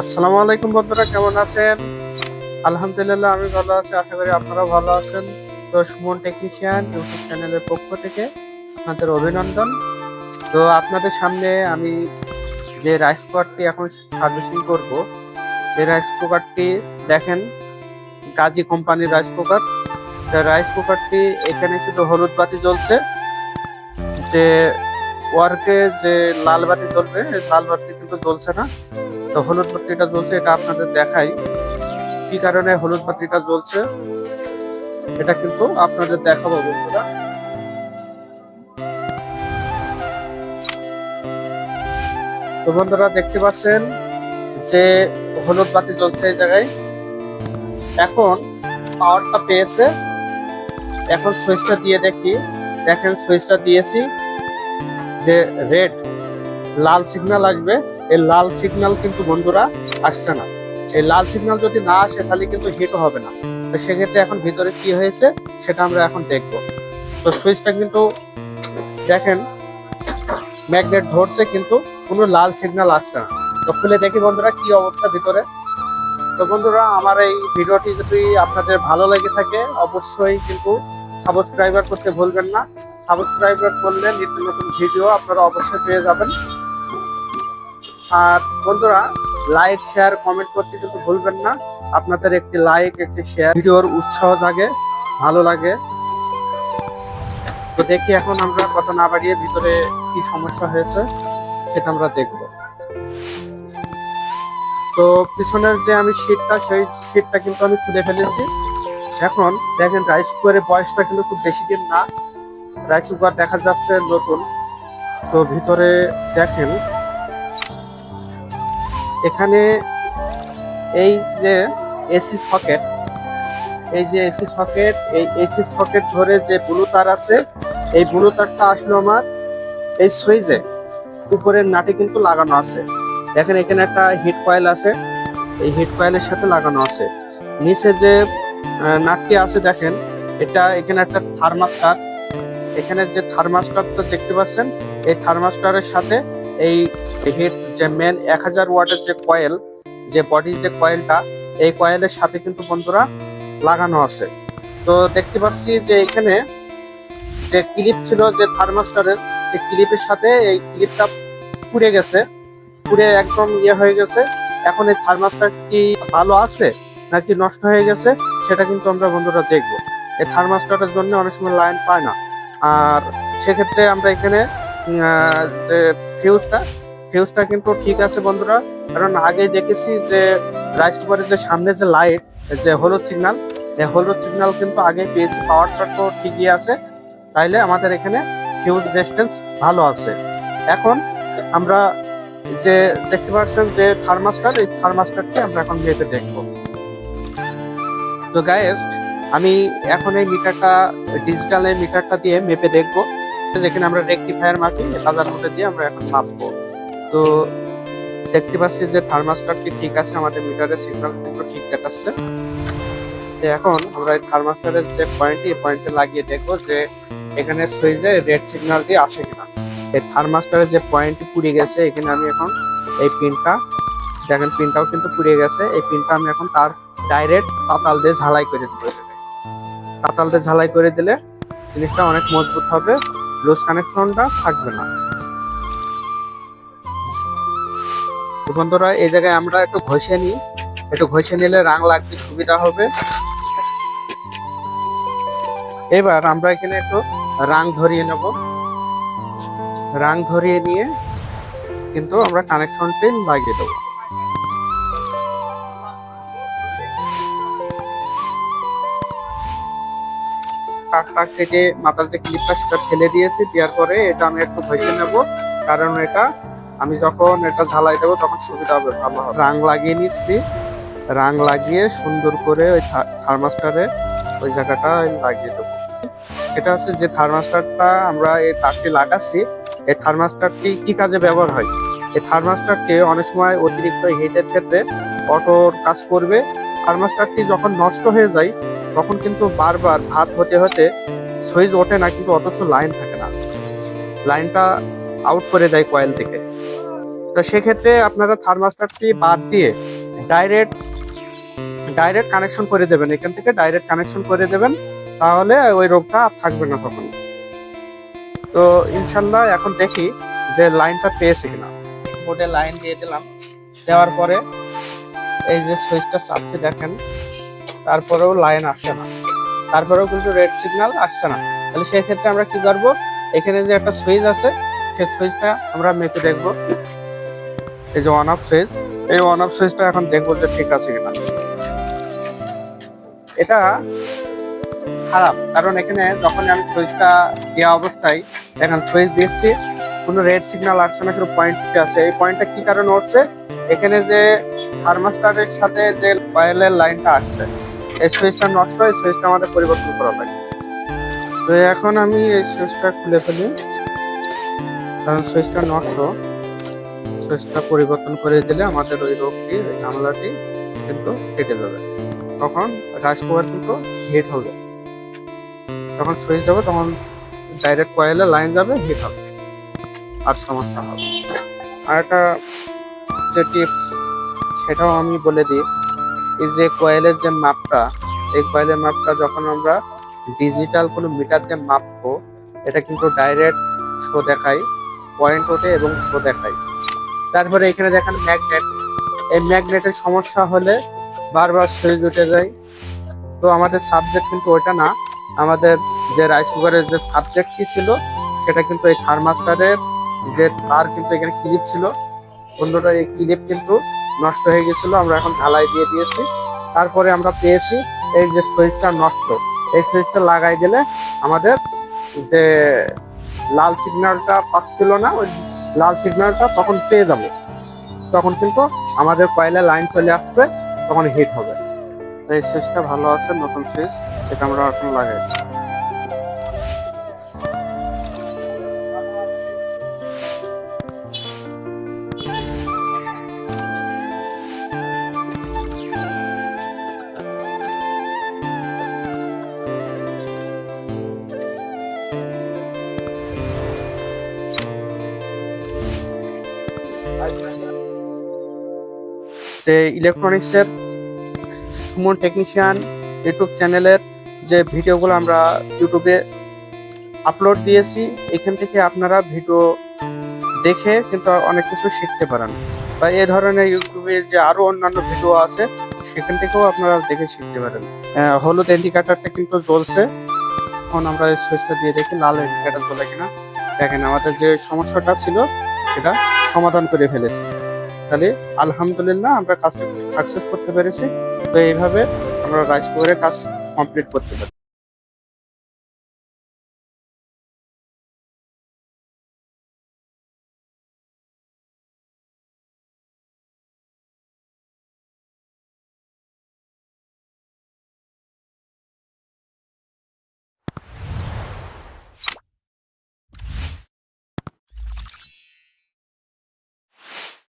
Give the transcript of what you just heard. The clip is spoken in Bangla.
আসসালামু আলাইকুম বন্ধুরা, কেমন আছেন? আলহামদুলিল্লাহ, আমি ভালো আছি, আশা করি আপনারা ভালো আছেন। তো সুমন টেকনিশিয়ান, ইউটিউব চ্যানেলের পক্ষ থেকে আপনাদের অভিনন্দন। তো আপনাদের সামনে আমি যে রাইস কুকারটি এখন সার্ভিসিং করব, এই রাইস কুকারটি দেখেন, গাজী কোম্পানির রাইস কুকার তো রাইস কুকারটি এখানে শুধু হলুদ বাতি জ্বলছে, যে ওয়ার্কে যে লাল বাতি জ্বলবে লাল বাতি কিন্তু জ্বলছে না। তো হলুদ বাতিটা জ্বলছে, এটা আপনাদের দেখাই। কি কারণে হলুদ বাতিটা জ্বলছে? এটা কিন্তু আপনাদের দেখাবো বন্ধুরা। তো বন্ধুরা, দেখতে পাচ্ছেন যে হলুদ বাতি জ্বলছে এই জায়গায়। এখন পাওয়ারটা পেয়েছে। এখন সুইচটা দিয়ে দেখি। দেখেন সুইচটা দিয়েছি যে রেড লাল সিগন্যাল আসবে। এই লাল সিগন্যাল কিন্তু বন্ধুরা আসছে না। এই লাল সিগন্যাল যদি না আসে, তাহলে কিন্তু হিট হবে না। তো সেক্ষেত্রে এখন ভিতরে কি হয়েছে, সেটা আমরা এখন দেখব। তো সুইচটা কিন্তু দেখেন ম্যাগনেট ধরছে কিন্তু কোনো লাল সিগন্যাল আসছে না। তো খুলে দেখি বন্ধুরা কি অবস্থা ভিতরে। তো বন্ধুরা, আমার এই ভিডিওটি যদি আপনাদের ভালো লেগে থাকে, অবশ্যই কিন্তু সাবস্ক্রাইবার করতে ভুলবেন না। সাবস্ক্রাইবার করলে নিত্য নতুন ভিডিও আপনারা অবশ্যই পেয়ে যাবেন। আর বন্ধুরা লাইক শেয়ার কমেন্ট করতে কিন্তু ভুলবেন না। আপনাদের একটি লাইক একটি শেয়ার ভিডিওর উৎসাহ জাগে, ভালো লাগে। তো দেখি এখন আমরা কথা না বাড়িয়ে ভিতরে কি সমস্যা হয়েছে, সেটা আমরা দেখব। তো পিছনের যে আমি শীটটা সেই শীটটা কিন্তু আমি খুলে ফেলেছি। এখন দেখেন রাইস কুকারের বয়সটা কিন্তু খুব বেশি দিন না। রাইস কুকার দেখা যাচ্ছে নতুন। তো ভিতরে দেখেন এখানে এই যে এসি সকেট, এই যে এসি সকেট, এই এসি সকেট ধরে যে ব্লু তার আছে, এই ব্লু তারটা আসলো আমার এই সুইচে। উপরের নাটে কিন্তু লাগানো আছে। দেখেন এখানে একটা হিট কয়েল আছে, এই হিট কয়েলের সাথে লাগানো আছে। নিচে যে নাটটি আছে দেখেন, এটা এখানে একটা থার্মাস্টার। এখানে যে থার্মাস্টারটা দেখতে পাচ্ছেন, এই থার্মাস্টারের সাথে এই হিট যে মেন এক হাজার ওয়াটের যে কয়েল যে বডি যে কয়েলটা এই কয়েলের সাথে কিন্তু বন্ধুরা লাগানো আছে। তো দেখতে পাচ্ছি যে এখানে যে ক্লিপ ছিল যে থার্মাস্টারের যে ক্লিপের সাথে এই ক্লিপটা পুড়ে গেছে। পুড়ে একদম ইয়ে হয়ে গেছে। এখন এই থার্মাস্টার কি ভালো আছে নাকি নষ্ট হয়ে গেছে, সেটা কিন্তু আমরা বন্ধুরা দেখব। এই থার্মাস্টারের জন্য অনেক সময় লাইন পায় না। আর সেক্ষেত্রে আমরা এখানে যে ফিউজটা ফিউজটা কিন্তু ঠিক আছে বন্ধুরা। কারণ আগে দেখেছি যে রাইস কুকারের যে সামনে যে লাইট যে হলুদ সিগনাল এই হলুদ সিগনাল কিন্তু আগে পেয়েছি পাওয়ারটা তো ঠিকই আছে। তাইলে আমাদের এখানে ফিউজ রেজিস্ট্যান্স ভালো আছে। এখন আমরা যে দেখতে পাচ্ছেন যে থার্মাস্টার এই থার্মাস্টারটি আমরা এখন মেপে দেখব। তো গায়েস আমি এখন এই মিটারটা ডিজিটালের মিটারটা দিয়ে মেপে দেখব। যেখানে আমরা রেকটিফায়ার মারছি তাদের মধ্যে দিয়ে আমরা এখন মাপবো। তো দেখতে পাচ্ছি যে থার্মাস্টারটি ঠিক আছে, আমাদের মিটারের সিগন্যাল কিন্তু ঠিক দেখাচ্ছে। এখন আমরা এই থার্মাস্টারের যে পয়েন্ট এই পয়েন্টে লাগিয়ে দেখব যে এখানে সুইচে রেড সিগন্যাল দিয়ে আসে কিনা। এই থার্মাস্টারের যে পয়েন্টটি পুড়ে গেছে, এখানে আমি এখন এই পিনটা দেখেন পিনটাও কিন্তু পুড়ে গেছে। এই পিনটা আমি এখন তার ডাইরেক্ট তাতাল দিয়ে ঝালাই করে দিতে। তাতাল দিয়ে ঝালাই করে দিলে জিনিসটা অনেক মজবুত হবে। লুজ কানেকশনটা থাকবে না। বন্ধুরা, এই জায়গায় আমরা একটু ঘষে নিই। একটু ঘষে নিলে রাং লাগতে সুবিধা হবে। এবার আমরা এখানে একটু রাং ধরিয়ে নেব। রাং ধরিয়ে নিয়ে কিন্তু আমরা কানেকশনটি লাগিয়ে দেবো। কাঠটা কেটে মাথার যে ক্লিপটা সেটা ফেলে দিয়েছি, দেওয়ার পরে এটা আমি একটু ঘষে নেব। কারণ এটা, আমি যখন এটা ঝালাই দেবো তখন সুবিধা হবে, ভালো হবে। রাং লাগিয়ে নিচ্ছি। রাং লাগিয়ে সুন্দর করে ওই থার্মাস্টারে ওই জায়গাটা লাগিয়ে দেবো। এটা হচ্ছে যে থার্মাস্টারটা আমরা এই তারটি লাগাচ্ছি, এই থার্মাস্টারটি কি কাজে ব্যবহার হয়? এই থার্মাস্টারটি অনেক সময় অতিরিক্ত হিটের ক্ষেত্রে অটোর কাজ করবে। থার্মাস্টারটি যখন নষ্ট হয়ে যায় তখন কিন্তু বারবার ভাত হতে হতে সুইচ ওঠে না, কিন্তু অথচ লাইন থাকে না। লাইনটা আউট করে দেয় কয়েল থেকে। তো সেক্ষেত্রে আপনারা থার্মাস্টারটি বাদ দিয়ে ডাইরেক্ট ডাইরেক্ট কানেকশন করে দেবেন। এখান থেকে ডাইরেক্ট কানেকশন করে দেবেন, তাহলে ওই রোগটা থাকবে না তখন। তো ইনশাল্লাহ এখন দেখি যে লাইনটা পেয়েছে কিনা। বোর্ডে লাইন দিয়ে দিলাম। দেওয়ার পরে এই যে সুইচটা চাপছে দেখেন। তারপরেও লাইন আসছে না। তারপরেও কিন্তু রেড সিগন্যাল আসছে না। তাহলে সেই ক্ষেত্রে আমরা কি করব? এখানে যে একটা সুইচ আছে সেই সুইচটা আমরা মেপে দেখব। এই যে অন অফ সুইচ এই অন অফ সুইচটা এখন দেখব যে ঠিক আছে কিনা। এটা খারাপ, কারণ এখানে যখন আমি সুইচটা দেওয়া অবস্থায় এখন সুইচ দিচ্ছি, কোনো রেড সিগন্যাল আসছে না শুধু পয়েন্ট আছে। এই পয়েন্টটা কি কারণে হচ্ছে? এখানে যে থার্মাস্টারের সাথে যে কয়েলের লাইনটা আসছে এই সুইচটা নষ্ট এই সুইচটা আমাদের পরিবর্তন করা লাগে। তো এখন আমি এই সুইচটা খুলে ফেলি। কারণ সুইচটা নষ্ট। সুইচটা পরিবর্তন করে দিলে আমাদের ওই রোগটি, ওই ঝামেলাটি কিন্তু কেটে যাবে। তখন রাইস কিন্তু হিট হবে। যখন সুইচ দেবো তখন ডাইরেক্ট কয়েলে লাইন যাবে হিট হবে। আর সমস্যা হবে আর একটা যে টিপস সেটাও আমি বলে দিই। এই যে কয়েলের যে মাপটা, এই কয়েলের মাপটা যখন আমরা ডিজিটাল কোনো মিটার দিয়ে মাপবো, এটা কিন্তু ডাইরেক্ট শো দেখায় পয়েন্ট ওঠে এবং শো দেখায়। তারপরে এখানে দেখেন ম্যাগনেট এই ম্যাগনেটের সমস্যা হলে বারবার সুইচ উঠে যায়। তো আমাদের সাবজেক্ট কিন্তু ওটা না। আমাদের যে রাইস কুকারের যে সাবজেক্ট কি ছিল, সেটা কিন্তু এই থার্মাস্টারের যে তার কিন্তু এখানে ক্লিপ ছিল। অন্যটা এই ক্লিপ কিন্তু নষ্ট হয়ে গেছিল, আমরা এখন ঢালাই দিয়ে দিয়েছি। তারপরে আমরা পেয়েছি এই যে সুইচটা নষ্ট। এই সুইচটা লাগাই দিলে আমাদের যে লাল সিগন্যালটা পাচ্ছিল না, ওই লাল সিগন্যালটা তখন পেয়ে যাব। তখন কিন্তু আমাদের কয়লা লাইন চলে আসবে, তখন হিট হবে। এই সুইচটা ভালো আছে, নতুন সুইচ এটা আমরা এখন লাগাই। যে ইলেকট্রনিক্সের সুমন টেকনিশিয়ান ইউটিউব চ্যানেলের যে ভিডিওগুলো আমরা ইউটিউবে আপলোড দিয়েছি, এখান থেকে আপনারা ভিডিও দেখে কিন্তু অনেক কিছু শিখতে পারেন। বা এ ধরনের ইউটিউবের যে আরও অন্যান্য ভিডিও আছে, সেখান থেকেও আপনারা দেখে শিখতে পারেন। হলুদ ইন্ডিকেটারটা কিন্তু জ্বলছে। এখন আমরা সুইচটা দিয়ে দেখি, লাল ইন্ডিকেটার জ্বলে কিনা। দেখেন, আমাদের যে সমস্যাটা ছিল, সেটা সমাধান করে ফেলেছি। তাহলে আলহামদুলিল্লাহ আমরা কাজটা সাকসেস করতে পেরেছি। তো এইভাবে আমরা রাইস কুকারের কাজ কমপ্লিট করতে পারি।